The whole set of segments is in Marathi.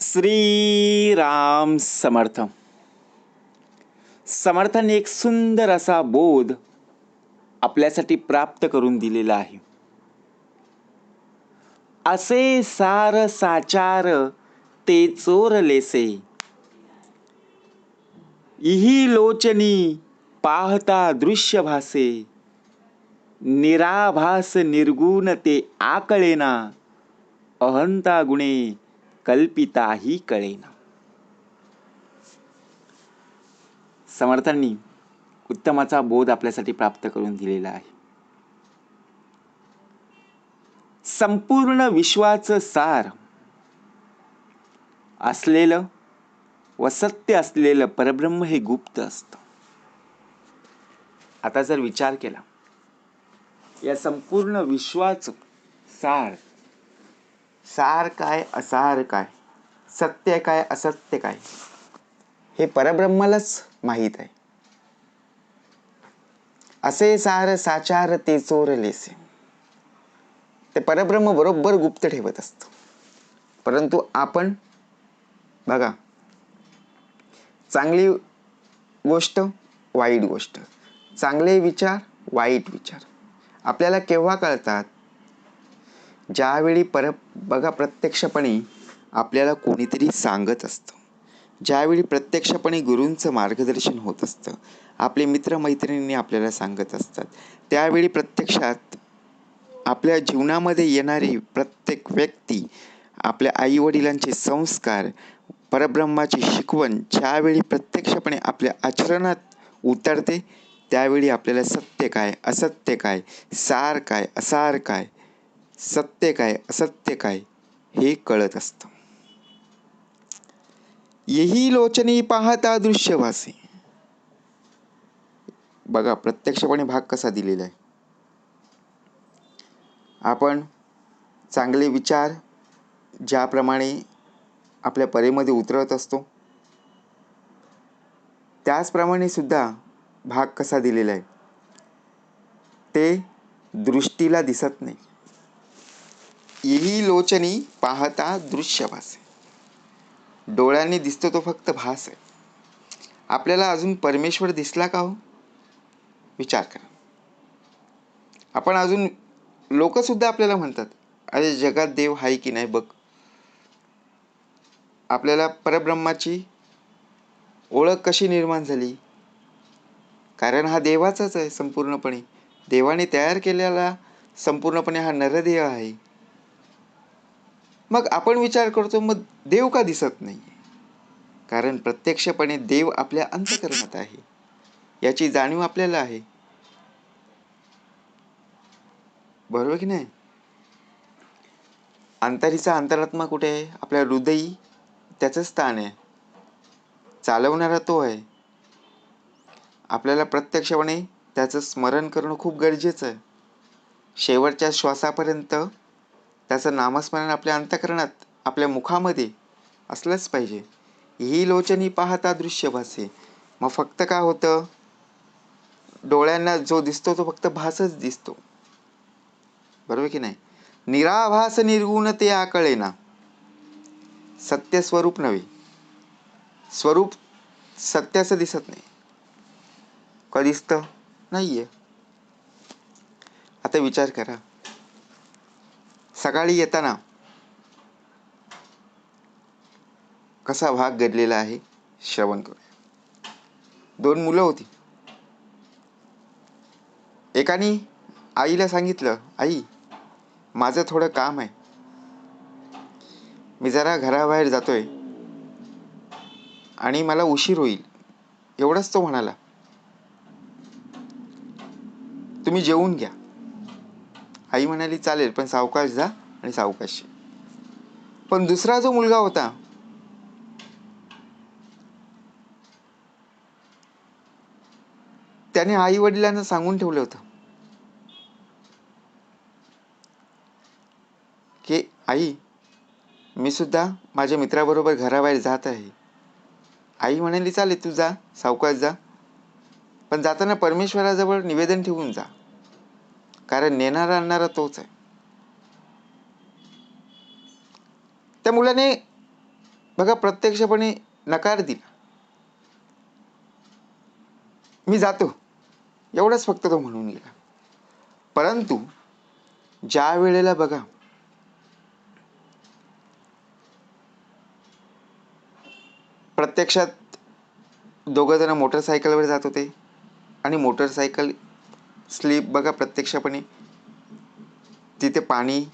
श्रीराम समर्थ समर्थाने एक सुंदर असा बोध आपल्यासाठी प्राप्त करून दिलेला आहे. असे सार साचार ते चोरलेसे इही लोचनी पाहता दृश्य भासे. निराभास निर्गुण ते आकळेना. अहंता गुणे कल्पिताही कळेना. समर्थांनी उत्तमाचा बोध आपल्यासाठी प्राप्त करून दिलेला आहे. संपूर्ण विश्वाचं सार असलेलं व सत्य असलेलं परब्रह्म हे गुप्त असतं. आता जर विचार केला या संपूर्ण विश्वाचं सार सार काय असार काय? सत्य काय असत्य काय? हे परब्रह्मालाच माहीत आहे. असे सार साचार ते चोरलेसे ते परब्रह्म बरोबर गुप्त ठेवत असत. परंतु आपण बघा चांगली गोष्ट वाईट गोष्ट. चांगले विचार वाईट विचार. आपल्याला केव्हा कळतात? ज्यावेळी पर बघा प्रत्यक्षपणे आपल्याला कोणीतरी सांगत असतं. ज्यावेळी प्रत्यक्षपणे गुरूंचं मार्गदर्शन होत असतं आपले मित्रमैत्रिणींनी आपल्याला सांगत असतात. त्यावेळी प्रत्यक्षात आपल्या जीवनामध्ये येणारी प्रत्येक व्यक्ती आपल्या आईवडिलांचे संस्कार परब्रह्माची शिकवण ज्यावेळी प्रत्यक्षपणे आपल्या आचरणात उतरते त्यावेळी आपल्याला सत्य काय असत्य काय सार काय असार काय सत्य काय असत्य काय हे कळत असतं. यही लोचनी पाहता दृश्यवासी. बघा प्रत्यक्षपणे भाग कसा दिलेला आहे. आपण चांगले विचार ज्याप्रमाणे आपल्या परेमध्ये उतरत असतो त्याचप्रमाणे सुद्धा भाग कसा दिलेला आहे ते दृष्टीला दिसत नाही. येही लोचनी पाहता दृश्य भास आहे. डोळ्यांनी दिसतो तो फक्त भास आहे. आपल्याला अजून परमेश्वर दिसला का हो? विचार करा. आपण अजून लोकसुद्धा आपल्याला म्हणतात अरे जगात देव आहे की नाही बघ. आपल्याला परब्रह्माची ओळख कशी निर्माण झाली? कारण हा देवाचाच आहे संपूर्णपणे. देवाने तयार केलेला संपूर्णपणे हा नरदेह आहे. मग आपण विचार करतो मग देव का दिसत नाही? कारण प्रत्यक्षपणे देव आपल्या अंतकरणात आहे. याची जाणीव आपल्याला आहे. बरोबर की नाही? अंतरीचा अंतरात्मा कुठे आहे? आपल्या हृदयी त्याचं स्थान आहे. चालवणारा तो आहे. आपल्याला प्रत्यक्षपणे त्याचं स्मरण करणं खूप गरजेचं आहे. शेवटच्या श्वासापर्यंत त्याचं नामस्मरण आपल्या अंतकरणात आपल्या मुखामध्ये असलंच पाहिजे. ही लोचनी पाहता दृश्य भासे. मग फक्त काय होतं? डोळ्यांना जो दिसतो तो फक्त भासच दिसतो. बरोबर की नाही? निराभास निर्गुण ते आकळे ना सत्य स्वरूप नव्हे. स्वरूप सत्याचं दिसत नाही. का दिसतं नाही आहे आता विचार करा. सकाळी येताना कसा भाग घडलेला आहे श्रवण करूया. दोन मुलं होती. एकाने आईला सांगितलं आई माझं थोडं काम आहे. मी जरा घराबाहेर जातोय आणि मला उशीर होईल. एवढंच तो म्हणाला. तुम्ही जेवून घ्या. आई म्हणाली चालेल पण सावकाश जा आणि सावकाश पण दुसरा जो मुलगा होता त्याने आई वडिलांना सांगून ठेवलं होतं की आई मी सुद्धा माझ्या मित्राबरोबर घराबाहेर जात आहे. आई म्हणाली चालेल तू जा सावकाश जा पण जाताना परमेश्वराजवळ निवेदन ठेवून जा. कारण नेणारा आणणारा तोच आहे. त्या मुलाने बघा प्रत्यक्षपणे नकार दिला. मी जातो. एवढंच फक्त तो म्हणून गेला. परंतु ज्या वेळेला बघा प्रत्यक्षात दोघं जण मोटरसायकलवर जात होते आणि मोटरसायकल स्लीप बघा प्रत्यक्षपणे. तिथे पाणी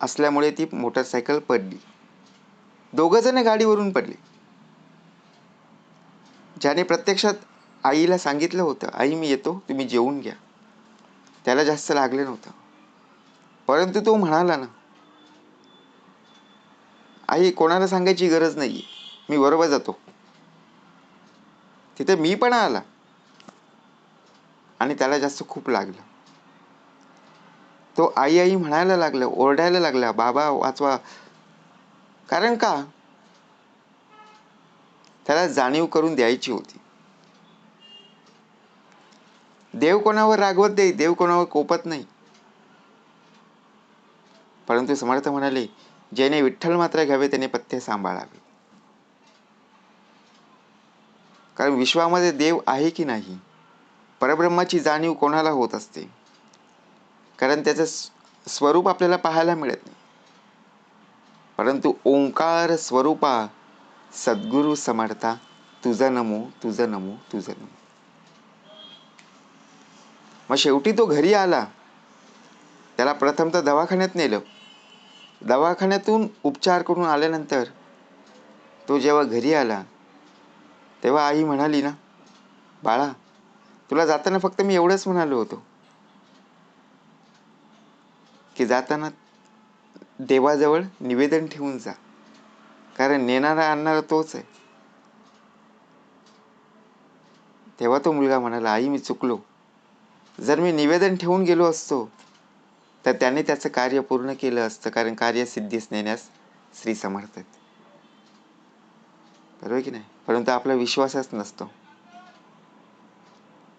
असल्यामुळे ती मोटरसायकल पडली. दोघंजण गाडीवरून पडले. ज्याने प्रत्यक्षात आईला सांगितलं होतं आई मी येतो तुम्ही जेवून घ्या. त्याला जास्त लागलं नव्हतं. परंतु तो म्हणाला ना आई कोणाला सांगायची गरज नाही मी बरोबर जातो. तिथे मी पण आला. आणि त्याला जास्त खूप लागलं. तो आई आई म्हणायला लागला ओरडायला लागला बाबा वाचवा. कारण का? त्याला जाणीव करून द्यायची होती. देव कोणावर रागवत नाही देव कोणावर कोपत नाही. परंतु समर्थ म्हणाले ज्याने विठ्ठल मात्र घ्यावे त्याने पथ्य सांभाळावे. कारण विश्वामध्ये देव आहे की नाही? परब्रह्माची जाणीव कोणाला होत असते? कारण त्याचं स्वरूप आपल्याला पाहायला मिळत नाही. परंतु ओंकार स्वरूपा सद्गुरु समर्था तुझा नमो तुझं नमो तुझं नमो. मग शेवटी तो घरी आला. त्याला प्रथम तर दवाखान्यात नेलं. दवाखान्यातून उपचार करून आल्यानंतर तो जेव्हा घरी आला तेव्हा आई म्हणाली ना बाळा तुला जाताना फक्त मी एवढंच म्हणालो होतो. की जाताना देवाजवळ निवेदन ठेवून जा. कारण नेणारा आणणारा तोच आहे. तेव्हा तो मुलगा म्हणाला आई मी चुकलो. जर मी निवेदन ठेवून गेलो असतो तर त्याने त्याचं कार्य पूर्ण केलं असतं. कारण कार्य सिद्धीस नेण्यास श्री समर्थ आहेत बरोबर की नाही? परंतु आपला विश्वासच नसतो.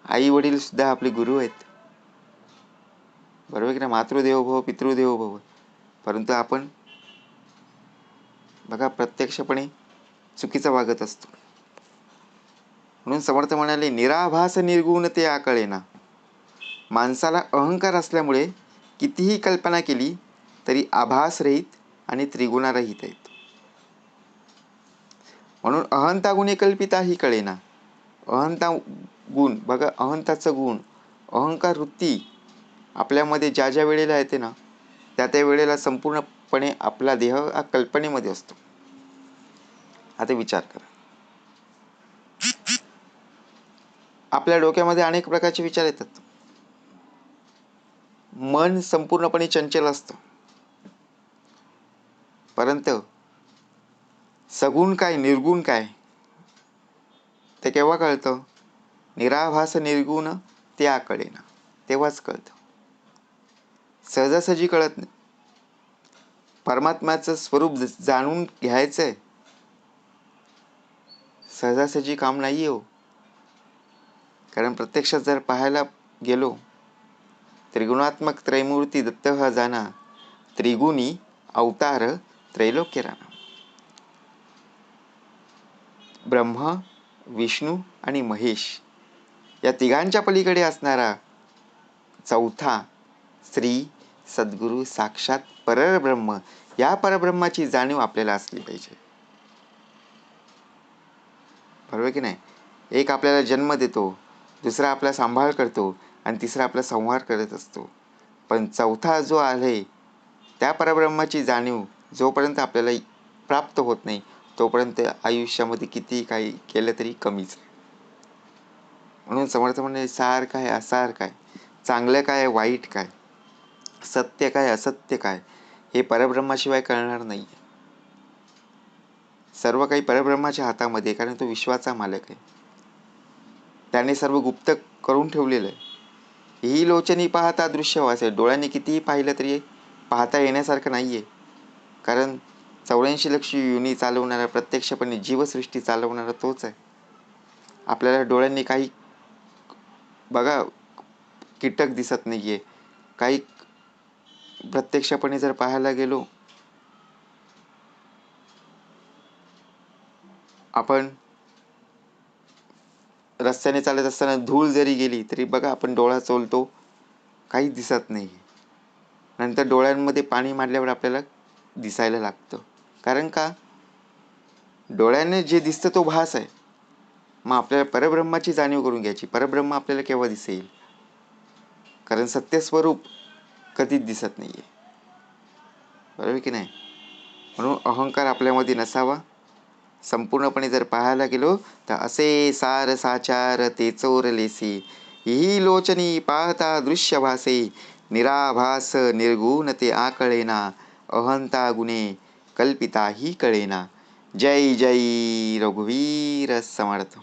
आई वडील सुद्धा आपले गुरु आहेत. बरोबर की ना मातृदेव भव पितृदेव भव. परंतु आपण बघा प्रत्यक्षपणे चुकीचा वागत असतो. म्हणून समर्थ म्हणाले निराभास निर्गुण ते आकळेना. माणसाला अहंकार असल्यामुळे कितीही कल्पना केली तरी आभासरहित आणि त्रिगुणारहित आहेत. म्हणून अहंता गुणे कल्पिता ही कळेना. अहंता गुण. बघा अहंताचं गुण. अहंकार वृत्ती आपल्यामध्ये ज्या ज्या वेळेला येते ना त्या त्या वेळेला संपूर्णपणे आपला देह हा कल्पनेमध्ये असतो. आता विचार करा. आपल्या डोक्यामध्ये अनेक प्रकारचे विचार येतात. मन संपूर्णपणे चंचल असतं. परंतु सगुण काय निर्गुण काय ते केव्हा कळतं? निराभास निर्गुण त्या कळेना तेव्हाच कळतं. सहजासहजी कळत नाही. परमात्म्याचं स्वरूप जाणून घ्यायचंय. सहजासहजी काम नाही हो. कारण प्रत्यक्षात जर पाहायला गेलो त्रिगुणात्मक त्रैमूर्ती दत्त हा जाना त्रिगुणी अवतार त्रैलोक्य राणा. ब्रह्मा विष्णू आणि महेश या तिघांच्या पलीकडे असणारा चौथा श्री सद्गुरू साक्षात परब्रह्म या परब्रह्माची जाणीव आपल्याला असली पाहिजे. बरोबर की नाही? एक आपल्याला जन्म देतो दुसरा आपला सांभाळ करतो आणि तिसरा आपला संहार करत असतो. पण चौथा जो आहे त्या परब्रह्माची जाणीव जोपर्यंत आपल्याला प्राप्त होत नाही तोपर्यंत आयुष्यामध्ये किती काही केलं तरी कमीच म्हणून समर्थ म्हणजे सार काय असार काय? चांगलं काय वाईट काय? सत्य काय असत्य काय? हे परब्रह्माशिवाय कळणार नाही. सर्व काही परब्रह्माच्या हातामध्ये कारण तो विश्वाचा मालक आहे. त्याने सर्व गुप्त करून ठेवलेलं आहे. ही लोचनी पाहता दृश्य वासे डोळ्यांनी कितीही पाहिलं तरी पाहता येण्यासारखं नाही आहे कारण चौऱ्याऐंशी लक्ष युनी चालवणारा प्रत्यक्षपणे जीवसृष्टी चालवणारा तोच आहे. आपल्याला डोळ्यांनी काही बघा कीटक दिसत नाही आहे काही प्रत्यक्षपणे जर पाहायला गेलो आपण रस्त्याने चालत असताना धूळ जरी गेली तरी बघा आपण डोळा चोलतो काही दिसत नाही नंतर डोळ्यांमध्ये पाणी मारल्यावर आपल्याला दिसायला लागतं. कारण का? डोळ्याने जे दिसतं तो भास आहे. मग आपल्याला परब्रह्माची जाणीव करून घ्यायची. परब्रह्म आपल्याला केव्हा दिसेल? कारण सत्यस्वरूप कधीच दिसत नाही आहे बरोबर की नाही? म्हणून अहंकार आपल्यामध्ये नसावा. संपूर्णपणे जर पाहायला गेलो तर असे सार साचार ते चोरलेसी ही लोचनी पाहता दृश्य भासे निराभास निर्गुण ते आकळेना अहंता गुणे कल्पिता ही कळेना. जय जय रघुवीर समर्थ.